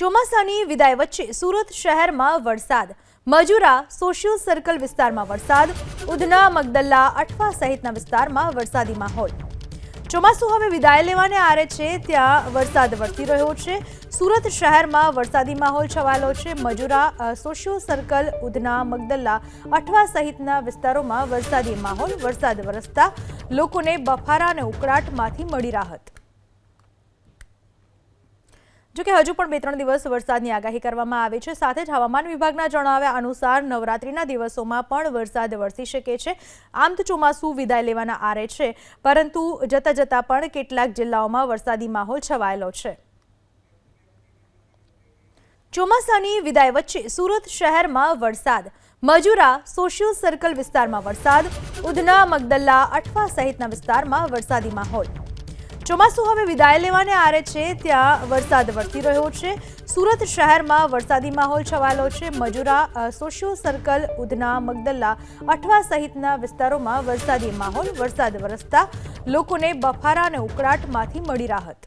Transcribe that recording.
ચોમાસાની વિદાય વચ્ચે સુરત શહેરમાં વરસાદ. મજુરા, સોશિયલ સર્કલ વિસ્તારમાં વરસાદ. ઉધના, મગદલ્લા, અઠવા સહિતના વિસ્તારમાં વરસાદી માહોલ. ચોમાસું હવે વિદાય લેવાને આરે છે, ત્યાં વરસાદ વરસી રહ્યો છે. સુરત શહેરમાં વરસાદી માહોલ છવાયેલો છે. મજુરા સોશિયલ સર્કલ, ઉધના, મગદલ્લા, અઠવા સહિતના વિસ્તારોમાં વરસાદી માહોલ વરસાદ વરસતા લોકોને બફારા અને ઉકળાટમાંથી મળી રાહત. જોકે હજુ પણ બે ત્રણ દિવસ વરસાદની આગાહી કરવામાં આવી છે. સાથે જ હવામાન વિભાગના જણાવ્યા અનુસાર નવરાત્રિના દિવસોમાં પણ વરસાદ વરસી શકે છે. આમ તો ચોમાસું વિદાય લેવાના આરે છે, પરંતુ જતા જતા પણ કેટલાક જિલ્લાઓમાં વરસાદી માહોલ છવાયેલો છે. ચોમાસાની વિદાય વચ્ચે સુરત શહેરમાં વરસાદ, મજુરા, સોશિયલ સર્કલ વિસ્તારમાં વરસાદ, ઉધના, મગદલ્લા, અઠવા સહિતના વિસ્તારમાં વરસાદી માહોલ. ચોમાસું હવે વિદાય લેવાને આરે છે, ત્યાં વરસાદ વરસી રહ્યો છે. સુરત શહેરમાં વરસાદી માહોલ છવાયેલો છે. મજુરા સોશિયો સર્કલ ઉધના, મગદલ્લા, અઠવા સહિતના વિસ્તારોમાં વરસાદી માહોલ વરસાદ વરસતા લોકોને બફારા અને ઉકળાટમાંથી મળી રાહત.